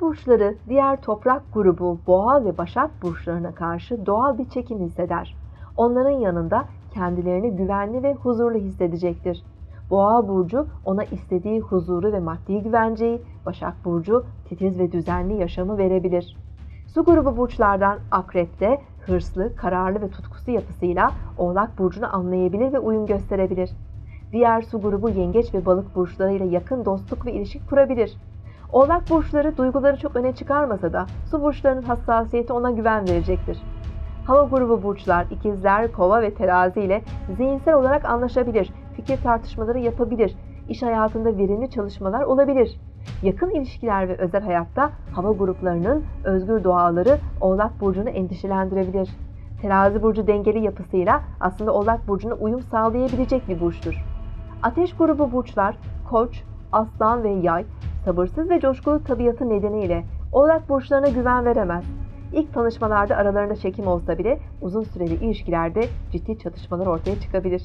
burçları diğer toprak grubu boğa ve başak burçlarına karşı doğal bir çekim hisseder. Onların yanında kendilerini güvenli ve huzurlu hissedecektir. Boğa burcu ona istediği huzuru ve maddi güvenceyi, Başak burcu titiz ve düzenli yaşamı verebilir. Su grubu burçlardan Akrep'te hırslı, kararlı ve tutkusu yapısıyla Oğlak burcunu anlayabilir ve uyum gösterebilir. Diğer su grubu Yengeç ve Balık burçlarıyla yakın dostluk ve ilişki kurabilir. Oğlak burçları duyguları çok öne çıkarmasa da su burçlarının hassasiyeti ona güven verecektir. Hava grubu burçlar, ikizler, kova ve terazi ile zihinsel olarak anlaşabilir, fikir tartışmaları yapabilir, iş hayatında verimli çalışmalar olabilir. Yakın ilişkiler ve özel hayatta hava gruplarının özgür doğaları Oğlak Burcu'nu endişelendirebilir. Terazi Burcu dengeli yapısıyla aslında Oğlak Burcu'na uyum sağlayabilecek bir burçtur. Ateş grubu burçlar, koç, aslan ve yay, sabırsız ve coşkulu tabiatı nedeniyle Oğlak burçlarına güven veremez. İlk tanışmalarda aralarında çekim olsa bile uzun süreli ilişkilerde ciddi çatışmalar ortaya çıkabilir.